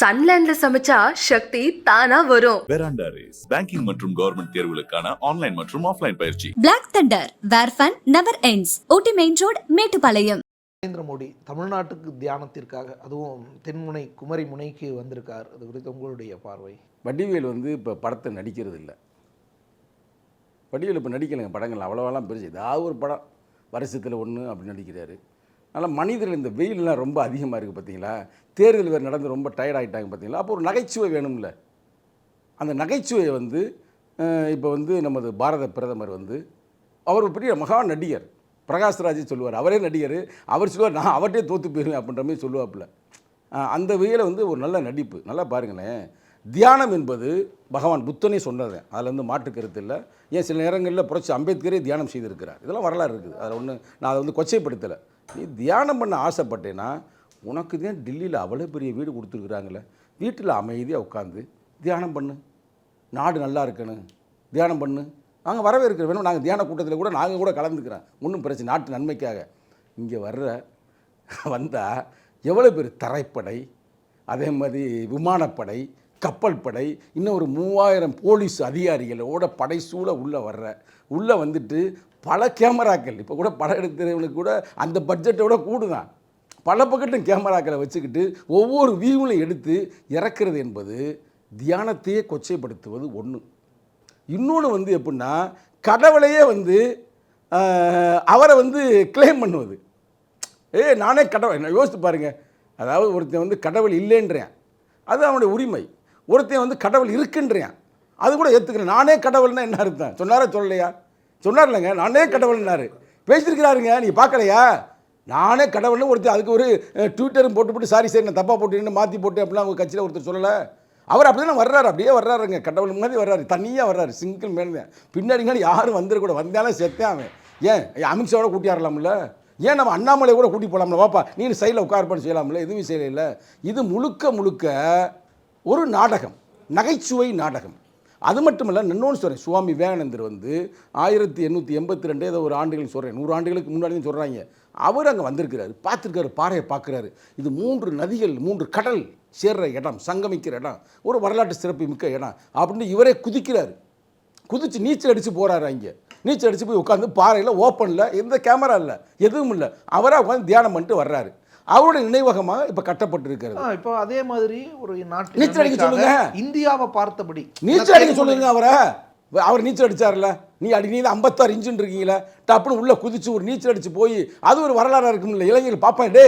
சன்லேண்ட்ல சமைச்சா சக்தி தானா வரும். பெராண்டா ரேஸ் பேங்கிங் மற்றும் கவர்மெண்ட் தேர்வுகளுக்கான ஆன்லைன் மற்றும் ஆஃப்லைன் பயிற்சி. Black Thunder, where fun never ends. Ooty Main Road, Mettupalayam Narendra Modi தமிழ்நாட்டுக்கு தியானத்திற்காக அதுவும் தென்முனை குமரி முனைக்கு வந்திருக்கார். அது குறித்து உங்களுடைய பார்வை. வடிவேல் வந்து இப்போ படத்தை நடிக்கிறது இல்லை வடிவேல் இப்போ நடிக்கலைங்க படங்கள். அவ்வளோவெல்லாம் பெருசு. ஏதாவது ஒரு படம். வருஷத்தில் ஒன்று அப்படி நடிக்கிறாரு. அதனால் மனிதர்கள் இந்த வெயிலெலாம் ரொம்ப அதிகமாக இருக்குது பார்த்தீங்களா தேர்தல் வேறு நடந்து ரொம்ப டயர்ட் ஆகிட்டாங்க பார்த்தீங்களா அப்போ ஒரு நகைச்சுவை வேணும்ல. அந்த நகைச்சுவையை வந்து இப்போ வந்து நமது பாரத பிரதமர் வந்து அவர் ஒரு பெரிய மகா நடிகர். பிரகாஷ்ராஜ் சொல்லுவார். அவரே நடிகர். அவர் சொல்லுவார் நான் அவர்கிட்டே தோற்று போயிருவேன் அப்படின்ற மாதிரி சொல்லுவாப்புல. அந்த வகையில் வந்து ஒரு நல்ல நடிப்பு. நல்லா பாருங்களேன். தியானம் என்பது பகவான் புத்தனே சொன்னது. அதில் வந்து மாற்று கருத்து இல்லை. ஏன் சில நேரங்களில் புரட்சி அம்பேத்கரே தியானம் செய்திருக்கிறார். இதெல்லாம் வரலாறு இருக்குது. அதில் ஒன்று நான் அதை வந்து கொச்சைப்படுத்தலை. நீ தியானம் பண்ண ஆசைப்பட்டேன்னா உனக்கு தான் டெல்லியில் அவ்வளோ பெரிய வீடு கொடுத்துருக்குறாங்களே. வீட்டில் அமைதியாக உட்காந்து தியானம் பண்ணு. நாடு நல்லா இருக்கணும். தியானம் பண்ணு. நாங்கள் வரவேற்கிற வேணும். நாங்கள் தியான கூட்டத்தில் கூட நாங்கள் கூட கலந்துக்கிறோம். ஒன்றும் பிரச்சனை நாட்டு நன்மைக்காக. இங்கே வர்ற வந்தால் எவ்வளோ பேர் தரைப்படை அதே மாதிரி விமானப்படை கப்பல் படை இன்னும் ஒரு மூவாயிரம் போலீஸ் அதிகாரிகளோட படைசூழ உள்ளே வர்ற உள்ளே வந்துட்டு பல கேமராக்கள் இப்போ கூட படம் எடுக்கிறவங்களுக்கு கூட அந்த பட்ஜெட்டை விட கூடுதான். பல பக்கட்டும் கேமராக்களை வச்சுக்கிட்டு ஒவ்வொரு வியூவிலையும் எடுத்து இறக்குறது என்பது தியானத்தையே கொச்சைப்படுத்துவது ஒன்று இன்னொன்று வந்து எப்படின்னா கடவுளையே வந்து அவரை வந்து கிளைம் பண்ணுவது. ஏ நானே கடவுள் நான் யோசித்து பாருங்கள் அதாவது ஒருத்தன் வந்து கடவுள் இல்லைன்றேன். அது அவனுடைய உரிமை. ஒருத்தன் வந்து கடவுள் இருக்குன்றேன். அது கூட ஏற்றுக்கிறேன் நானே கடவுள்னா என்ன அர்த்தம்? சொன்னாரா சொல்லலையா? சொன்னார் இல்லைங்க நானே கடவுள்னாரு. பேசியிருக்கிறாருங்க. நீ பார்க்கலையா? நானே கடவுள்னு ஒருத்தர் அதுக்கு ஒரு ட்விட்டரும் போட்டு போட்டு சாரி சரி நான் தப்பாக போட்டு மாற்றி போட்டு அப்படிலாம் அவங்க கட்சியில் ஒருத்தர் சொல்லலை. அவர் அப்படிதான் வர்றாரு. அப்படியே வர்றாருங்க. கடவுள் மாதிரி வர்றாரு. தனியாக வர்றாரு. சிங்கிள் மேன் தான். பின்னாடிங்க யாரும் வந்துடக்கூட வந்தாலும் செத்தேன் அவன். ஏன்? அமித்ஷாவோட கூட்டியாரலாம்ல ஏன் நம்ம அண்ணாமலை கூட கூட்டி போகலாம்ல வாப்பா நீ சைடில் உட்கார்ப்பான்னு செய்யலாம்ல? எதுவுமே செய்யலை. இது முழுக்க முழுக்க ஒரு நாடகம். நகைச்சுவை நாடகம். அது மட்டும் இல்லை இன்னொன்று சொல்கிறேன் சுவாமி விவேகானந்தர் வந்து ஆயிரத்தி எண்ணூற்றி எண்பத்தி ரெண்டு ஏதோ ஒரு ஆண்டுகள் சொல்கிறேன் நூறு ஆண்டுகளுக்கு முன்னாடி சொல்கிறாங்க அவர் அங்கே வந்திருக்கிறாரு பார்த்துருக்காரு பாறையை பார்க்குறாரு. இது மூன்று நதிகள் மூன்று கடல் சேர்ற இடம் சங்கமிக்கிற இடம் ஒரு வரலாற்று சிறப்பு மிக்க இடம் அப்படின்னு இவரே குதிக்கிறாரு. குதித்து நீச்சல் அடித்து போகிறாரு அங்கே. நீச்சல் அடித்து போய் உட்காந்து பாறையில் ஓப்பனில் எந்த கேமரா இல்லை எதுவும் இல்லை. அவராக உட்காந்து தியானம் பண்ணிட்டு வர்றாரு. அவருடைய நினைவகமாக இப்போ கட்டப்பட்டிருக்கிறது. இப்போ அதே மாதிரி ஒரு நாட்டு நீச்சல் அடிக்க சொல்லுங்க. இந்தியாவை பார்த்தபடி நீச்சல் அடிக்க சொல்லுங்க அவரை. அவர் நீச்சல் அடிச்சார்ல நீ அடி நீ தான் ஐம்பத்தாறு இன்ச்சுன்னு இருக்கீங்களே டப்புன்னு உள்ள குதிச்சு ஒரு நீச்சல் அடிச்சு போய் அது ஒரு வரலாறாக இருக்கும்ல இளைஞர்கள் பார்ப்பேன் டே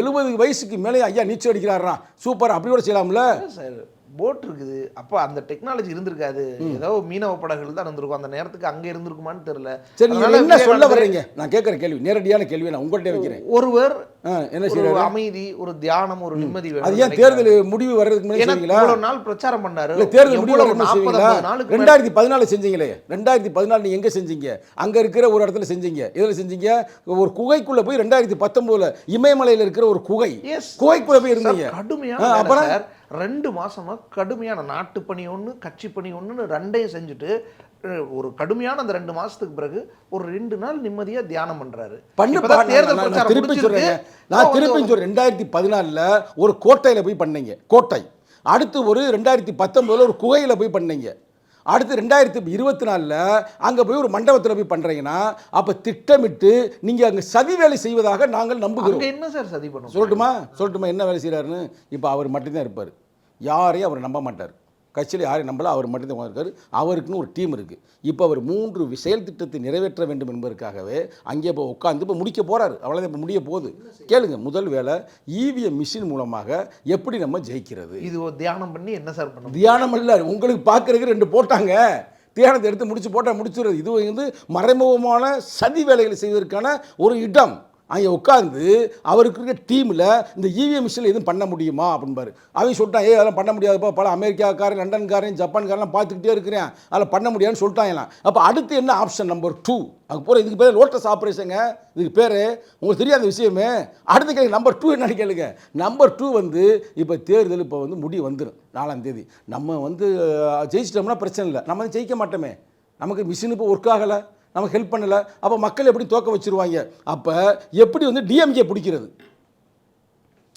எழுபது வயசுக்கு மேலே ஐயா நீச்சல் அடிக்கிறாரா? சூப்பர் அப்படி கூட செய்யலாம்ல? சார் போட் இருக்குது. அப்போ அந்த டெக்னாலஜி இருந்திருக்காது. ஏதோ மீனவ படகுகள் தான் இருந்திருக்கும். அந்த நேரத்துக்கு அங்கே இருந்திருக்குமான்னு தெரியல. சரி என்ன சொல்ல வர்றீங்க? நான் கேட்குற கேள்வி நேரடியான கேள்வி நான் உங்கள்கிட்ட வைக்கிறேன். ஒருவர் என்ன செய்யறாரு அமைதி ஒரு தியானம் ஒரு நிம்மதி அது ஏன். தேர்தல் முடிவு வர்றதுக்கு முன்னாடி நாள் பிரச்சாரம் பண்ணாரு. இல்ல தேர்தல் முடிவு எவ்வளவு வரைக்கும் 40, செய்வீங்களா? 50 நாளுக்கு மேல- ரெண்டாயிரத்தி பதினாலு செஞ்சீங்களே. ரெண்டாயிரத்தி பதினாலு நீங்க எங்க செஞ்சீங்க? அங்க இருக்கிற ஒரு இடத்துல செஞ்சீங்க. எதுல செஞ்சீங்க? ஒரு குகைக்குள்ள போய் ரெண்டாயிரத்தி பத்தொன்பதுல இமயமலையில இருக்கிற ஒரு குகை. குகைக்குள்ள போய் இருந்தீங்க. வேலை அப்புறம்? ரெண்டு மாசமா கடுமையான நாட்டு பணி ஒண்ணு கட்சி பணி ஒண்ணுன்னு ரெண்டையும் செஞ்சுட்டு ஒரு கடுமையான அந்த ரெண்டு மாசத்துக்கு பிறகு ஒரு ரெண்டு நாள் நிம்மதியா தியானம் பண்றாரு. தேர்தல் திருப்பி. சொல்றேன் நான் திருப்பி சொல்றேன் ரெண்டாயிரத்தி பதினாலில் ஒரு கோட்டையில போய் பண்ணீங்க கோட்டை. அடுத்து ஒரு ரெண்டாயிரத்தி பத்தொன்பதுல ஒரு குகையில போய் பண்ணீங்க. அடுத்து ரெண்டாயிரத்தி இருபத்தி நாலில் அங்கே போய் ஒரு மண்டபத்தில் போய் பண்ணுறீங்கன்னா அப்போ திட்டமிட்டு நீங்கள் அங்கே சதி வேலை செய்வதாக நாங்கள் நம்புகிறோம். என்ன சார் சதி பண்ணும்? சொல்லட்டுமா? சொல்லட்டுமா என்ன வேலை செய்கிறாருன்னு இப்போ அவர் மட்டும்தான் இருப்பார். யாரையும் அவர் நம்ப மாட்டார். கட்சியில் யாரையும் நம்பல அவர் மட்டும்தான் இருக்கார் அவருக்குன்னு ஒரு டீம் இருக்குது இப்போ அவர் மூன்று செயல் திட்டத்தை நிறைவேற்ற வேண்டும் என்பதற்காகவே அங்கே இப்போ உட்காந்து இப்போ முடிக்க போகிறாரு அவ்வளோதான் இப்போ முடிய போகுது. கேளுங்க முதல் வேலை இவிஎம் மிஷின் மூலமாக எப்படி நம்ம ஜெயிக்கிறது? இது ஒரு தியானம் பண்ணி என்ன சார் பண்ண? தியானம் அல்ல உங்களுக்கு பார்க்கறதுக்கு ரெண்டு போட்டாங்க. தியானத்தை எடுத்து முடிச்சு போட்டால் முடிச்சுடுறது. இது வந்து மறைமுகமான சதி வேலைகளை செய்வதற்கான ஒரு இடம். அங்கே உட்காந்து அவருக்கு இருக்கிற டீமில் இந்த இவிஎம் மிஷினில் எதுவும் பண்ண முடியுமா அப்படின்பாரு அவன் சொல்லிட்டான் ஏ அதெல்லாம் பண்ண முடியாதுப்பா பல அமெரிக்காக்காரன் லண்டன்காரன் ஜப்பான்காரெல்லாம் பார்த்துக்கிட்டே இருக்கிறேன். அதில் பண்ண முடியாதுன்னு சொல்லிட்டாங்களாம் அப்போ அடுத்து என்ன ஆப்ஷன் நம்பர் டூ அதுக்கு போகிற இதுக்கு பேர் லோட்டஸ் ஆப்ரேஷனுங்க இதுக்கு பேர் உங்களுக்கு தெரியாத விஷயமே. அடுத்து கேளுங்க நம்பர் டூ என்னன்னு கேளுங்க. நம்பர் டூ வந்து இப்போ தேர்தல் இப்போ வந்து முடிவு வந்துடும் நாலாம் தேதி. நம்ம வந்து ஜெயிச்சிட்டோம்னா பிரச்சனை இல்லை. நம்ம வந்து ஜெயிக்க மாட்டோமே. நமக்கு மிஷின் இப்போ ஒர்க் ஆகலை. நமக்கு ஹெல்ப் பண்ணலை. அப்போ மக்கள் எப்படி தோக்க வச்சிருவாங்க? அப்போ எப்படி வந்து டிஎம்கே பிடிக்கிறது?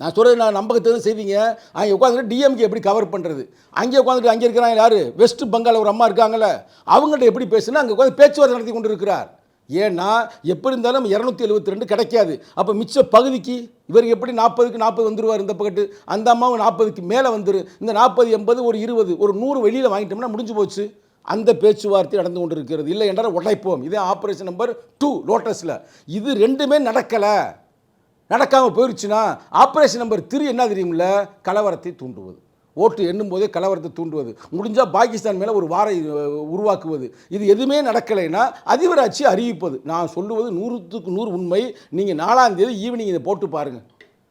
நான் சொல்கிறது நான் நம்பகத்தது செய்வீங்க. அங்கே உட்காந்துட்டு டிஎம்கே எப்படி கவர் பண்ணுறது அங்கே உட்காந்துட்டு அங்கே இருக்கிறாங்க யார்? வெஸ்ட் பெங்கால் ஒரு அம்மா இருக்காங்கள அவங்கள்ட்ட எப்படி பேசுனா அங்கே உட்காந்து பேச்சுவார்த்தை நடத்தி கொண்டு இருக்கிறார் ஏன்னா எப்படி இருந்தாலும் இரநூத்தி எழுபத்தி ரெண்டு கிடைக்காது. அப்போ மிச்ச பகுதிக்கு இவர் எப்படி நாற்பதுக்கு நாற்பது வந்துருவார் இந்த பக்கத்து? அந்த அம்மாவும் நாற்பதுக்கு மேலே வந்துரு. இந்த நாற்பது எண்பது ஒரு இருபது ஒரு நூறு வெளியில் வாங்கிட்டோம்னா முடிஞ்சு போச்சு. அந்த பேச்சுவார்த்தை நடந்து கொண்டு இருக்கிறது இல்லை என்றால் உடைப்போம். இதே ஆப்ரேஷன் நம்பர் டூ லோட்டஸில் இது ரெண்டுமே நடக்கலை. நடக்காமல் போயிடுச்சுன்னா ஆப்ரேஷன் நம்பர் த்ரீ என்ன தெரியுமில்ல? கலவரத்தை தூண்டுவது. ஓட்டு எண்ணும் போதே கலவரத்தை தூண்டுவது. முடிஞ்சால் பாகிஸ்தான் மேலே ஒரு வாரை உருவாக்குவது. இது எதுவுமே நடக்கலைன்னா அதிபராட்சி அறிவிப்பது. நான் சொல்லுவது நூறுத்துக்கு நூறு உண்மை. நீங்கள் நாலாம் தேதி ஈவினிங் இதை போட்டு பாருங்கள்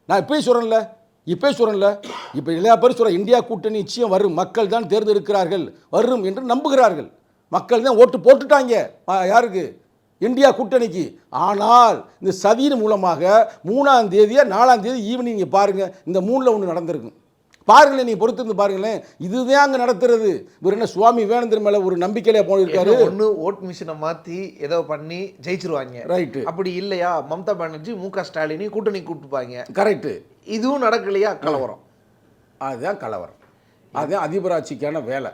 நான் இப்போயே சொல்கிறேன்ல இப்போ சொல்கிறேன்ல இப்போ எல்லா பேரும் சொல்கிற இந்தியா கூட்டணி நிச்சயம் வரும். மக்கள் தான் தேர்ந்தெடுக்கிறார்கள். வரும் என்று நம்புகிறார்கள். மக்கள் தான் ஓட்டு போட்டுட்டாங்க. யாருக்கு? இந்தியா கூட்டணிக்கு. ஆனால் இந்த சதியின் மூலமாக மூணாம் தேதியா நாலாம் தேதி ஈவினிங் நீங்கள் பாருங்கள் இந்த மூணில் ஒன்று நடந்திருக்கும் பாருங்களேன் நீங்கள் பொறுத்திருந்து பாருங்களேன். இதுதான் அங்கே நடத்துறது. இவர் என்ன சுவாமி வேணந்தர் மேலே ஒரு நம்பிக்கையில போயிருக்காரு. ஒன்று ஓட் மிஷினை மாற்றி ஏதோ பண்ணி ஜெயிச்சிருவாங்க. ரைட்டு அப்படி இல்லையா? மம்தா பானர்ஜி மு க ஸ்டாலினையும் கூட்டணி கூப்பிட்டுப்பாங்க கரெக்டு இதுவும் நடக்கலையா? கலவரம். அதுதான் கலவரம். அதுதான் அதிபராட்சிக்கான வேலை.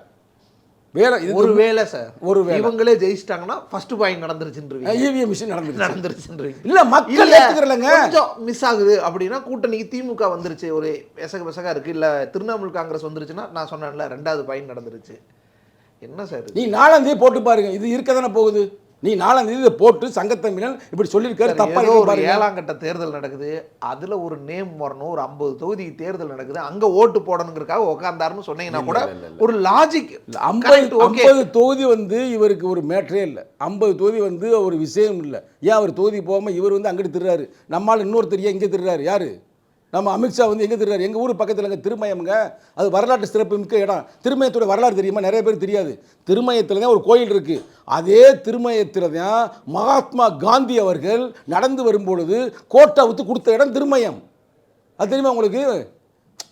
வேலை இது ஒரு வேளை சார். ஒரு வேளை. இவங்களே ஜெயிச்சிட்டாங்கன்னா ஃபர்ஸ்ட் பாயிண்ட் நடந்துருச்சுன்றீங்க இவிஎம் மிஷின் நடந்துருச்சு. நடந்துருச்சுன்றீங்க இல்ல மக்கள் இல்ல ஏத்துக்கிறலங்க. கொஞ்சம் மிஸ் ஆகுது அப்படின்னா கூட்டணிக்கு திமுக வந்துருச்சு. ஒரு எசக பெசகா இருக்கு. இல்ல திரிணாமுல் காங்கிரஸ் வந்துருச்சுன்னா நான் சொன்னேன்ல ரெண்டாவது பாயிண்ட் நடந்துருச்சு. என்ன சார்? நீ நாலாம் தேதி போட்டு பாருங்க. இது இருக்க தானே போகுது? நீ நாலாம் தேதி போட்டு சங்கத்தமிழன் இப்படி சொல்லியிருக்காரு தப்பா ஒரு ஏழாம் கட்ட தேர்தல் நடக்குது. அதுல ஒரு நேம் வரணும் ஒரு ஐம்பது தொகுதிக்கு தேர்தல் நடக்குது. அங்க ஓட்டு போடணுங்கிறதுக்காக உட்கார்ந்தாருன்னு சொன்னீங்கன்னா கூட ஒரு லாஜிக் ஐம்பது ஐம்பது தொகுதி வந்து இவருக்கு ஒரு மேட்ரே இல்லை. ஐம்பது தொகுதி வந்து ஒரு விஷயம் இல்லை. ஏன் அவர் தொகுதி போகாமல் இவர் வந்து அங்கிட்டு திருறாரு? நம்மால் இன்னொருத்தர் ஏன் இங்கே திருறாரு? யாரு? நம்ம அமித்ஷா வந்து எங்கே திருறாரு எங்கள் ஊர் பக்கத்தில் எங்கள் திருமயம்ங்க. அது வரலாற்று சிறப்பு மிக்க இடம். திருமயத்தோட வரலாறு தெரியுமா? நிறைய பேர் தெரியாது. திருமயத்தில் தான் ஒரு கோயில் இருக்குது அதே திருமயத்தில் தான் மகாத்மா காந்தி அவர்கள் நடந்து வரும்பொழுது கோட்டை கொடுத்த இடம் திருமயம். அது தெரியுமா உங்களுக்கு?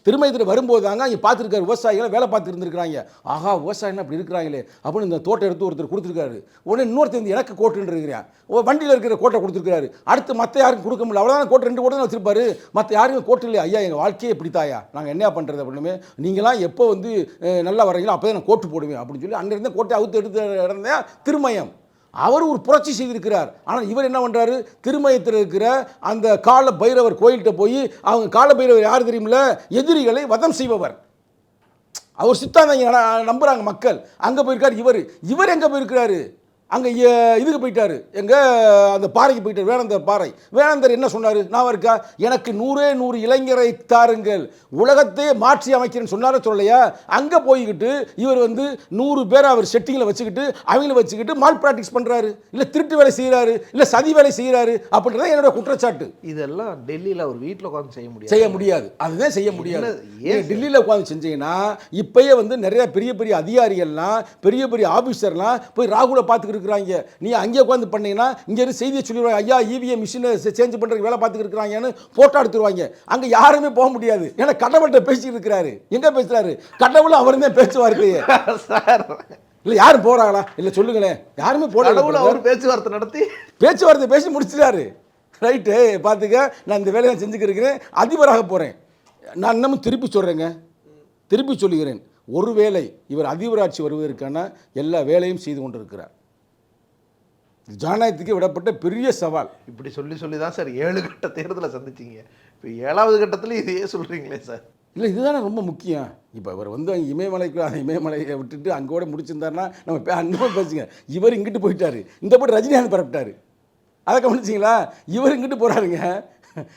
திருமயத்தில் வரும்போது தாங்க இங்கே பார்த்துருக்காரு விவசாயிகளை வேலை பார்த்து இருந்திருக்கிறாங்க ஆஹா விவசாயிகள் அப்படி இருக்கிறாங்களே அப்படின்னு இந்த தோட்டம் எடுத்து ஒருத்தர் கொடுத்துருக்காரு. உடனே இன்னொருத்தர் வந்து எனக்கு கோட்டுன்னு இருக்கிறான் ஓ வண்டியில் இருக்கிற கோட்டை கொடுத்துருக்காரு அடுத்து மற்ற யாருக்கும் கொடுக்க முடியல. அவ்வளோதான் கோட்டை ரெண்டு கோட்டை தான் வச்சிருப்பாரு. மற்ற யாருக்கும் கோட்டு இல்லையா? ஐயா எங்கள் வாழ்க்கையே இப்படி தாயா? நாங்கள் என்ன பண்ணுறது அப்படின்னு நீங்களாம் எப்போ வந்து நல்லா வரீங்களோ அப்போ தான் நான் கோட்டு போடுவேன் அப்படின்னு சொல்லி அங்கே கோட்டை அவுத்து எடுத்து இடம் திருமயம். அவர் ஒரு புரட்சி செய்திருக்கிறார். ஆனால் இவர் என்ன பண்ணுறாரு திருமயத்தில் இருக்கிற அந்த கால பைரவர் கோயில்கிட்ட போய் அவங்க கால பைரவர் யார் தெரியுமில்ல? எதிரிகளை வதம் செய்பவர். அவர் சித்தாந்தம் நம்புகிறாங்க மக்கள். அங்கே போயிருக்கார் இவர். இவர் எங்கே போயிருக்கிறாரு? அங்கே இதுக்கு போயிட்டாரு. எங்கே? அந்த பாறைக்கு போயிட்டார் வேணந்தர் பாறை. வேணந்தர் என்ன சொன்னார்? நான் இருக்கா? எனக்கு நூறே நூறு இளைஞரை தாருங்கள். உலகத்தையே மாற்றி அமைக்கிறேன்னு சொன்னாரே சொல்லலையா? அங்கே போய்கிட்டு இவர் வந்து நூறு பேரை அவர் செட்டிங்கில் வச்சுக்கிட்டு அவங்கள வச்சுக்கிட்டு மால் ப்ராக்டிஸ் பண்ணுறாரு இல்லை திருட்டு வேலை செய்கிறாரு இல்லை சதி வேலை செய்கிறாரு அப்படின்றத என்னோட குற்றச்சாட்டு. இதெல்லாம் டெல்லியில ஒரு வீட்ல உட்கார்ந்து செய்ய முடியாது. செய்ய முடியாது. அதுதான் செய்ய முடியாது. ஏன் டெல்லியில் உட்காந்து செஞ்சீங்கன்னா இப்பயே வந்து நிறைய பெரிய பெரிய அதிகாரிகள்லாம் பெரிய பெரிய ஆஃபீஸர்லாம் போய் ராகுலை பார்த்துக்கிட்டு இருக்கிறாங்க. நீ அங்கே உட்காந்து பண்ணீங்கன்னா இங்கே இருந்து செய்தியை சொல்லிடுவாங்க. ஐயா E இவிஎம் மிஷினை சேஞ்ச் பண்ணுறதுக்கு வேலை பார்த்துக்கிட்டு இருக்கிறாங்கன்னு போட்டோ எடுத்துருவாங்க. அங்கே யாருமே போக முடியாது. ஏன்னா கடவுள்கிட்ட பேசிக்கிட்டு இருக்கிறாரு. எங்கே பேசுறாரு? கடவுளும் அவரும் தான் பேச்சுவார்த்தையே சார். இல்லை யாரும் போகிறாங்களா இல்லை சொல்லுங்களேன். யாருமே கடவுள் போடல அவர் பேச்சுவார்த்தை நடத்தி. பேச்சுவார்த்தை பேசி முடிச்சிட்டாரு. ரைட்டு பார்த்துக்க நான் இந்த வேலையை செஞ்சுக்கிறேன் அதிபராக போகிறேன் நான் இன்னமும் திருப்பி சொல்கிறேங்க திருப்பி சொல்லுகிறேன். ஒருவேளை இவர் அதிபராட்சி வருவதற்கான எல்லா வேலையும் செய்து கொண்டிருக்கிறார். ஜனநாயகத்துக்கு விடப்பட்ட பெரிய சவால். இப்படி சொல்லி சொல்லி தான் சார் ஏழு கட்ட தேர்தலை சந்திச்சீங்க. இப்போ ஏழாவது கட்டத்துல இதையே சொல்றீங்களே சார். இல்லை இதுதானே ரொம்ப முக்கியம். இப்போ இவர் வந்து அங்கே இமயமலைக்கு அந்த இமயமலையை விட்டுட்டு அங்கோட முடிச்சிருந்தாருன்னா நம்ம பே- அன்னும் பேசுங்க. இவர் இங்கிட்டு போயிட்டாரு. இந்த போட்டு ரஜினிகாந்த் பரப்பிட்டாரு. அதை கவனிச்சிங்களா? இவர் இங்கிட்டு போகிறாருங்க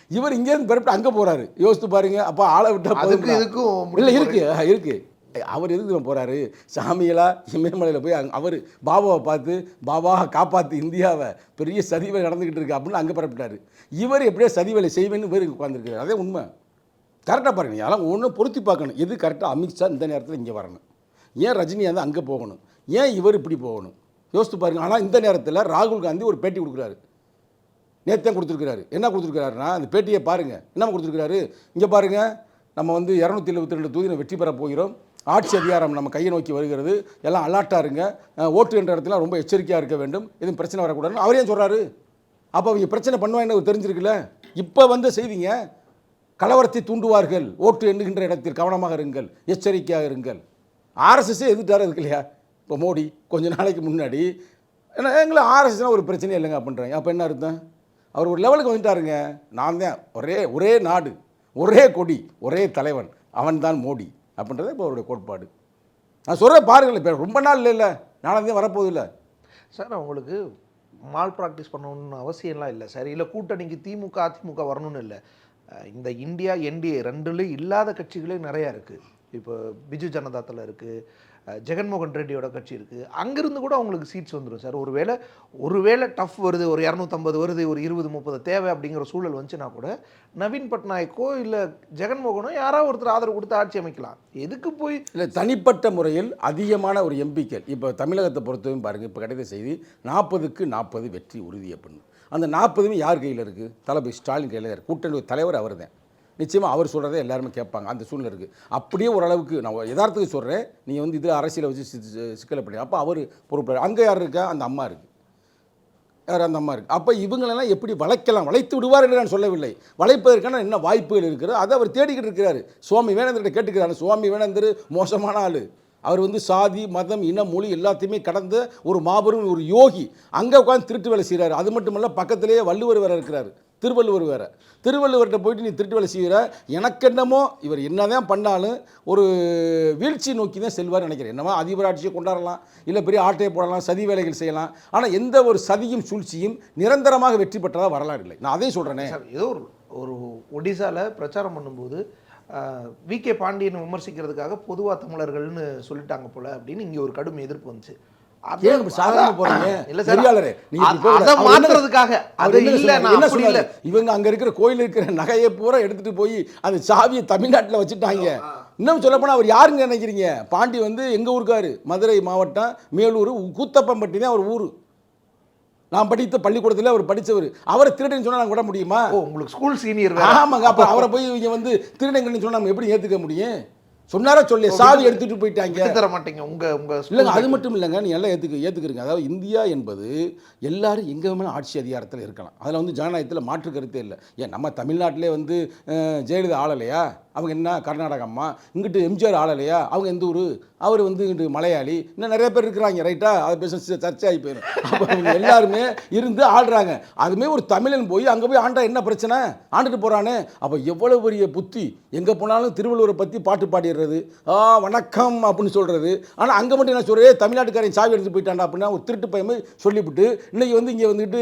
இவர் இங்கேருந்து பரப்பிட்டு அங்கே போகிறாரு யோசித்து பாருங்க. அப்போ ஆளை விட்டா அதுக்கு போதும்டா. இதுக்கும் இல்லை இருக்கு. ஆ, இருக்கு. அவர் எதுக்கு போகிறாரு சாமியெல்லாம் சாமியலா இமயமலையில் போய் அங்கே அவர் பாபாவை பார்த்து பாபா காப்பாற்று இந்தியாவை. பெரிய சதிவை நடந்துக்கிட்டு இருக்கு அப்படின்னு அங்கே பரப்பிட்டார் இவர் எப்படியோ சதிவேலை செய்வேன்னு இவர் உட்காந்துருக்காரு அதே உண்மை. கரெக்டாக பாருங்க அதெல்லாம் ஒன்று பொருத்தி பார்க்கணும். எது கரெக்டாக அமித்ஷா இந்த நேரத்தில் இங்கே வரணும். ஏன் ரஜினி வந்து அங்கே போகணும்? ஏன் இவர் இப்படி போகணும்? யோசித்து பாருங்க. ஆனால் இந்த நேரத்தில் ராகுல் காந்தி ஒரு பேட்டி கொடுக்குறாரு. நேற்று கொடுத்துருக்கிறாரு. என்ன கொடுத்துருக்காருன்னா அந்த பேட்டியை பாருங்கள் என்ன கொடுத்துருக்காரு இங்கே பாருங்கள் நம்ம வந்து இரநூத்தி எழுபத்தி ரெண்டு தொகுதியில் வெற்றி பெற போகிறோம். ஆட்சி அதிகாரம் நம்ம கையை நோக்கி வருகிறது. எல்லாம் அலாட்டாக இருங்க. ஓட்டு என்ற இடத்துல ரொம்ப எச்சரிக்கையாக இருக்க வேண்டும். எதுவும் பிரச்சனை வரக்கூடாதுன்னு. அவரே சொல்கிறாரு அப்போ அவங்க பிரச்சனை பண்ணுவாங்கன்னு தெரிஞ்சிருக்குல்ல. இப்போ வந்து செய்திங்க கலவரத்தை தூண்டுவார்கள். ஓட்டு எண்ணுகின்ற இடத்தில் கவனமாக இருங்கள். எச்சரிக்கையாக இருங்கள். ஆர்எஸ்எஸ்ஸே எதிர்த்தாரு இருக்கு இல்லையா? இப்போ மோடி கொஞ்ச நாளைக்கு முன்னாடி. ஏன்னா எங்களை ஆர்எஸ்எஸ்னால் ஒரு பிரச்சனையே இல்லைங்க அப்படின்றாங்க. அப்போ என்ன அர்த்தம்? அவர் ஒரு லெவலுக்கு வந்துட்டாருங்க. நான் தான். ஒரே ஒரே நாடு. ஒரே கொடி. ஒரே தலைவன். அவன்தான் மோடி. அப்படின்றது இப்போ அவருடைய கோட்பாடு. நான் சொல்கிறேன் பாருங்கள் இப்போ ரொம்ப நாள் இல்லை இல்லை நாளாந்தே வரப்போகுது இல்லை சார் அவங்களுக்கு மால் ப்ராக்டிஸ் பண்ணணும்னு அவசியம்லாம் இல்லை சார். இல்லை கூட்டணிக்கு திமுக அதிமுக வரணும்னு இல்லை. இந்த இந்தியா என்டிஏ ரெண்டுலேயும் இல்லாத கட்சிகளே நிறையா இருக்குது இப்போ பிஜு ஜனதாத்தில் இருக்குது ஜெகன்மோகன் ரெட்டியோட கட்சி இருக்குது அங்கேருந்து கூட அவங்களுக்கு சீட்ஸ் வந்துடும் சார். ஒருவேளை ஒருவேளை டஃப் வருது ஒரு இரநூத்தம்பது வருது ஒரு இருபது முப்பது தேவை அப்படிங்கிற சூழல் வந்துச்சுன்னா கூட நவீன் பட்நாயக்கோ இல்லை ஜெகன்மோகனோ யாராவது ஒருத்தர் ஆதரவு கொடுத்து ஆட்சி அமைக்கலாம். எதுக்கு போய் இல்லை தனிப்பட்ட முறையில் அதிகமான ஒரு எம்பிக்கள் இப்போ தமிழகத்தை பொறுத்தவரையும் பாருங்கள் இப்போ கிடைத்த செய்தி நாற்பதுக்கு நாற்பது வெற்றி உறுதி அப்படின்னு அந்த நாற்பதுமே யார் கையில் இருக்குது தளபதி ஸ்டாலின் கையில் கூட்டணி தலைவர் அவர் தான் நிச்சயமாக அவர் சொல்கிறதே எல்லாருமே கேட்பாங்க. அந்த சூழ்நிலை இருக்குது அப்படியே ஓரளவுக்கு நான் யதார்த்தத்துக்கு சொல்கிறேன் நீங்கள் வந்து இது அரசியலை வச்சு சிக்கலை பண்ணி. அப்போ அவர் பொறுப்பு அங்கே யார் இருக்கா? அந்த அம்மா இருக்குது யார் அந்த அம்மா இருக்குது அப்போ இவங்களெல்லாம் எப்படி வளைக்கலாம்? வளைத்து விடுவார் என்று நான் சொல்லவில்லை. வளைப்பதற்கான என்ன வாய்ப்புகள் இருக்கிறது அதை அவர் தேடிக்கிட்டு இருக்கிறார். சுவாமி வேணந்தர்கிட்ட கேட்டுக்கிறாரு. சுவாமி வேணந்தர் மோசமான ஆள். அவர் வந்து சாதி மதம் இன மொழி எல்லாத்தையுமே கடந்த ஒரு மாபெரும் ஒரு யோகி. அங்கே உட்காந்து திருட்டு வேலை செய்கிறாரு அது மட்டுமல்ல பக்கத்திலேயே வள்ளுவர் வேறு இருக்கிறாரு. திருவள்ளுவர் வேறு. திருவள்ளுவர்கிட்ட போயிட்டு நீ திருட்டு வேலை செய்கிற எனக்கு என்னமோ இவர் என்னதான் பண்ணாலும் ஒரு வீழ்ச்சி நோக்கி தான் செல்வார் நினைக்கிறேன். என்னமோ அதிபராட்சியை கொண்டாடலாம் இல்லை பெரிய ஆட்டையை போடலாம் சதி வேலைகள் செய்யலாம். ஆனால் எந்த ஒரு சதியும் சூழ்ச்சியும் நிரந்தரமாக வெற்றி பெற்றதாக வரலாறு இல்லை. நான் அதே சொல்கிறேனே ஏதோ ஒரு ஒரு ஒடிசாவில் பிரச்சாரம் பண்ணும்போது வி கே பாண்டியனை விமர்சிக்கிறதுக்காக பொதுவாக தமிழர்கள்னு சொல்லிட்டாங்க போல அப்படின்னு இங்கே ஒரு கடும் எதிர்ப்பு வந்துச்சு. ஏன் சாதாரணமா போறீங்க? இல்ல சார் நெறியாளரே, நீங்க. அதை மாத்துறதுக்காக இல்ல என்ன சொன்னாரு? இவங்க அங்க இருக்கிற கோயில் இருக்கிற நகையை பூரா எடுத்துட்டு போய் அந்த சாவியை தமிழ்நாட்டுல வச்சுட்டாங்க. இன்னும் சொல்லப்போனா அவர் யாருங்க நினைக்கிறீங்க? பாண்டி வந்து எங்க ஊருக்காரு? மதுரை மாவட்டம் மேலூர் கூத்தப்பம்பட்டி தான் அவர் ஊர். நான் படித்த பள்ளிக்கூடத்தில் அவர் படிச்சவர். அவரை திருடன்னு சொன்னா நாங்க விட முடியுமா? உங்களுக்கு ஸ்கூல் சீனியர் ஆமாங்க அப்ப அவரை போய் இவங்க வந்து திருடங்கன்னு சொன்னா நம்ம எப்படி ஏத்துக்க முடியும்? சொன்னாரா சொல்லி சாவி எடுத்துட்டு போயிட்டாங்க. தர மாட்டீங்க. உங்க உங்க இல்லைங்க அது மட்டும் இல்லைங்க நீ எல்லாம் ஏற்றுக்க ஏற்றுக்கிறீங்க அதாவது இந்தியா என்பது எல்லாரும் எங்கே வேணாலும் ஆட்சி அதிகாரத்தில் இருக்கலாம். அதில் வந்து ஜனநாயகத்தில் மாற்று கருத்தே இல்லை. ஏன் நம்ம தமிழ்நாட்டிலே வந்து ஜெயலலிதா ஆளலையா? அவங்க என்ன கர்நாடக அம்மா? இங்கிட்டு எம்ஜிஆர் ஆளலையா? அவங்க எந்த ஊர்? அவர் வந்து இங்கிட்டு மலையாளி. இன்னும் நிறைய பேர் இருக்கிறாங்க ரைட்டா அதை பேச சர்ச்சையாகி போயிடும் அப்போ இவங்க எல்லாருமே இருந்து ஆடுறாங்க அதுமே ஒரு தமிழன் போய் அங்கே போய் ஆண்டா என்ன பிரச்சனை? ஆண்டுட்டு போகிறானே அப்போ எவ்வளோ பெரிய புத்தி? எங்கே போனாலும் திருவள்ளுவரை பற்றி பாட்டு பாடிடுறது ஆ வணக்கம் அப்படின்னு சொல்கிறது ஆனால் அங்கே மட்டும் என்ன சொல்கிறது தமிழ்நாட்டுக்காரன் சாவி எடுத்து போயிட்டான்டா அப்படின்னா ஒரு திருட்டு பயமே சொல்லிவிட்டு இன்னைக்கு வந்து இங்கே வந்துட்டு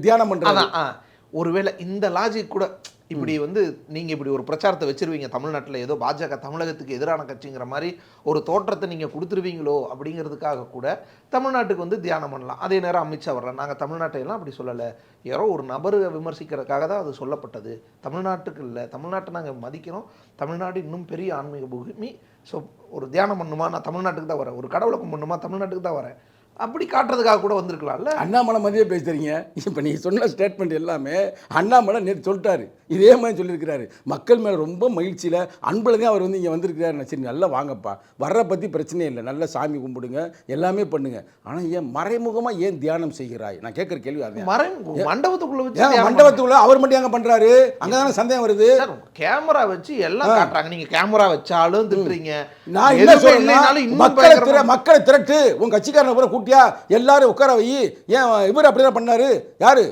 தியானம் பண்ணுறாங்க ஒருவேளை இந்த லாஜிக் கூட இப்படி வந்து நீங்கள் இப்படி ஒரு பிரச்சாரத்தை வச்சிருவீங்க தமிழ்நாட்டில் ஏதோ பாஜக தமிழகத்துக்கு எதிரான கட்சிங்கிற மாதிரி ஒரு தோற்றத்தை நீங்கள் கொடுத்துருவீங்களோ அப்படிங்கிறதுக்காக கூட தமிழ்நாட்டுக்கு வந்து தியானம் பண்ணலாம். அதே நேரம் அமித்ஷா வரலாம். நாங்கள் தமிழ்நாட்டையெல்லாம் அப்படி சொல்லலை. யாரோ ஒரு நபரை விமர்சிக்கிறதுக்காக தான் அது சொல்லப்பட்டது. தமிழ்நாட்டுக்கு இல்லை. தமிழ்நாட்டை நாங்கள் மதிக்கிறோம். தமிழ்நாடு இன்னும் பெரிய ஆன்மீக பூமி. ஸோ ஒரு தியானம் பண்ணுமா? நான் தமிழ்நாட்டுக்கு தான் வரேன். ஒரு கடவுளை கும்பிடணுமா தமிழ்நாட்டுக்கு தான் வரேன். அப்படி காட்டுறதுக்காக கூட வந்திருக்கலாம்ல. அண்ணாமலை மாதிரியே பேசுறீங்க. இப்போ நீங்கள் சொன்ன ஸ்டேட்மெண்ட் எல்லாமே அண்ணாமலை நேற்று சொல்லிட்டாரு. இதே மாதிரி சொல்லியிருக்கிறாரு. மக்கள் மேலே ரொம்ப மகிழ்ச்சியில் அன்பில் தான் அவர் வந்து இங்கே வந்திருக்கிறாரு. சரி நல்லா வாங்கப்பா. வர்ற பற்றி பிரச்சனையே இல்லை. நல்லா சாமி கும்பிடுங்க. எல்லாமே பண்ணுங்க. ஆனால் ஏன் மறைமுகமாக ஏன் தியானம் செய்கிறாய்? நான் கேட்குற கேள்வி மறை மண்டபத்துக்குள்ள வச்சு மண்டபத்துக்குள்ள அவர் மட்டும் எங்க பண்றாரு? அங்கே தானே சந்தேகம் வருது. கேமரா வச்சு எல்லாம் காட்டுறாங்க. நீங்க கேமரா வச்சாலும் திட்டுறீங்க. நான் என்ன இன்னும் மக்களை திர மக்களை திரட்டு. உன் கட்சிக்காரனை பூரா கூட்டியா? எல்லாரும் உட்கார வை. ஏன் இவர் அப்படிதான் பண்ணாரு? யாரு?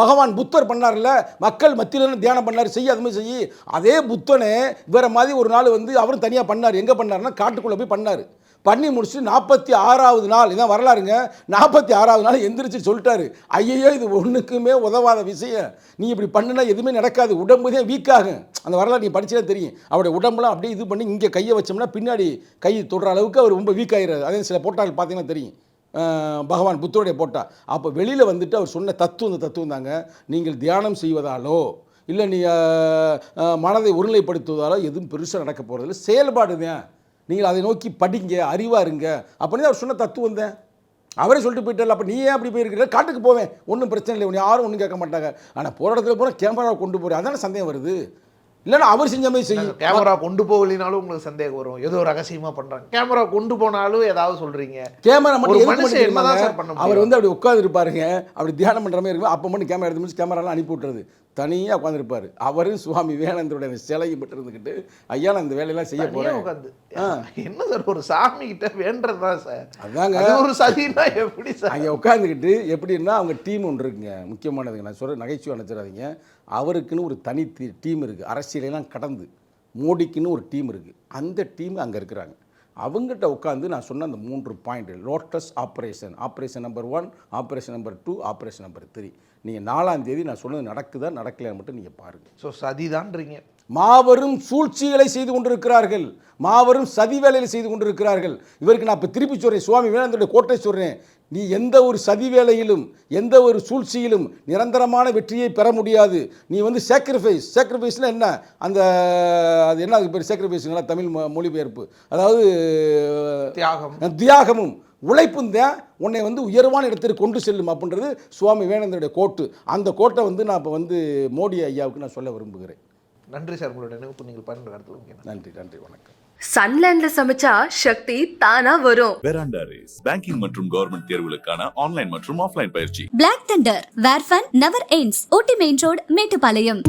பகவான் புத்தர் பண்ணார்ல மக்கள் மத்தியில தியானம் பண்ணார் செய்ய அது மாதிரி செய்யி அதே புத்தனே வேறு மாதிரி ஒரு நாள் வந்து அவரும் தனியாக பண்ணார். எங்கே பண்ணாருன்னா காட்டுக்குள்ளே போய் பண்ணார். பண்ணி முடிச்சுட்டு நாற்பத்தி ஆறாவது நாள் இதான் வரலாறுங்க நாற்பத்தி ஆறாவது நாள் எந்திரிச்சு சொல்லிட்டாரு. ஐயையோ இது ஒன்றுக்குமே உதவாத விஷயம். நீ இப்படி பண்ணுனா எதுவுமே நடக்காது. உடம்பு தான் வீக் ஆகும் அந்த வரலாறு நீ படிச்சா தெரியும். அவருடைய உடம்புலாம் அப்படியே இது பண்ணி இங்கே கையை வச்சோம்னா பின்னாடி கை தொடுற அளவுக்கு அவர் ரொம்ப வீக் ஆகிறாரு அதே சில போட்டால் பார்த்தீங்கன்னா தெரியும். பகவான் புத்தருடைய போட்டா. அப்போ வெளியில் வந்துட்டு அவர் சொன்ன தத்துவம் இந்த தத்துவம் தாங்க. நீங்கள் தியானம் செய்வதாலோ இல்லை நீ மனதை ஒருநிலைப்படுத்துவதாலோ எதுவும் பெருசாக நடக்க போகிறதில்ல செயல்பாடு தான் நீங்கள் அதை நோக்கி படிங்க அறிவா இருங்க. அப்படின்னு அவர் சொன்ன தத்துவம் தான் அவரே சொல்லிட்டு போயிட்டார். அப்போ நீ ஏன் அப்படி போயிருக்கிற? காட்டுக்கு போவேன். ஒன்றும் பிரச்சனை இல்லை. உன்னை யாரும் ஒன்றும் கேட்க மாட்டாங்க. ஆனால் போராட்டத்தில் இடத்துல கேமராவை கொண்டு போகிறேன் அதான சந்தேகம் வருது. இல்லைன்னா அவர் செஞ்ச மாதிரி செய்யும் கேமரா கொண்டு போகலினாலும் உங்களுக்கு சந்தேகம் வரும். ஏதோ ரகசியமா பண்றாங்க. கேமரா கொண்டு போனாலும் ஏதாவது சொல்றீங்க. கேமரா மட்டும் மனுஷன் என்னதான்? சார் பண்ண? அவர் வந்து அப்படி உட்காந்துருப்பாருங்க அப்படி தியானம் பண்ற மாதிரி இருக்கும். அப்போ மட்டும் கேமரா எடுத்து முடிச்சு கேமராலாம் அனுப்பி விட்டுறது. தனியாக உட்காந்துருப்பாரு அவரும் சுவாமி விவேகானந்தருடைய அந்த சிலையை மட்டும் இருந்துக்கிட்டு ஐயா நான் இந்த வேலையெல்லாம் செய்ய போறேன். உட்காந்து என்ன சார் ஒரு சாமி கிட்ட வேண்டதுதான் சார் அதாங்க. அது ஒரு சதினா எப்படி சார் அங்கே உட்காந்துக்கிட்டு எப்படின்னா அவங்க டீம் ஒன்று இருக்குங்க. முக்கியமானதுங்க. நான் சொல்கிற நகைச்சுவை நினச்சிடாதீங்க அவருக்குன்னு ஒரு தனி டீம் இருக்குது அரசியலெல்லாம் கடந்து மோடிக்குன்னு ஒரு டீம் இருக்குது அந்த டீம் அங்கே இருக்கிறாங்க. அவங்ககிட்ட உட்காந்து நான் சொன்ன அந்த மூன்று point lotus operation operation number one operation number two operation number three நீங்கள் நாலாம் தேதி நான் சொன்னது நடக்குதா நடக்கலைன்னு மட்டும் நீங்கள் பாருங்கள் ஸோ சதிதான்றீங்க. மாபெரும் சூழ்ச்சிகளை செய்து கொண்டிருக்கிறார்கள். மாபெரும் சதி வேலைகளை செய்து கொண்டிருக்கிறார்கள். இவருக்கு நான் இப்போ திருப்பி சொல்கிறேன் சுவாமி விவேகானந்தருடைய கோட்டை சொல்கிறேன் நீ எந்த ஒரு சதி வேலையிலும் எந்த ஒரு சூழ்ச்சியிலும் நிரந்தரமான வெற்றியை பெற முடியாது. நீ வந்து சாக்ரிஃபைஸ் சாக்ரிஃபைஸ்னால் என்ன? அந்த அது என்ன அதுக்கு பேர் சாக்ரிஃபைஸ் நல்லா தமிழ் மொ- மொழிபெயர்ப்பு. அதாவது தியாகம். தியாகமும் உழைப்பும் தான் உன்னை வந்து உயர்வான இடத்திற்கு கொண்டு செல்லும் அப்படின்றது சுவாமி விவேகானந்தருடைய கோட்டு. அந்த கோட்டை வந்து நான் இப்போ வந்து மோடி ஐயாவுக்கு நான் சொல்ல விரும்புகிறேன். நன்றி சார் உங்களோட நினைவு நீங்கள் பன்னெண்டு கருத்து நன்றி நன்றி வணக்கம். சன்லேண்ட்ல சமைச்சா சக்தி தானா வரும். வெராண்டா ரேஸ் பேங்கிங் மற்றும் கவர்மெண்ட் தேர்வுகளுக்கான ஆன்லைன் மற்றும் ஆஃப்லைன் பயிற்சி. Black Thunder where fun never ends Ooty main road Mettupalayam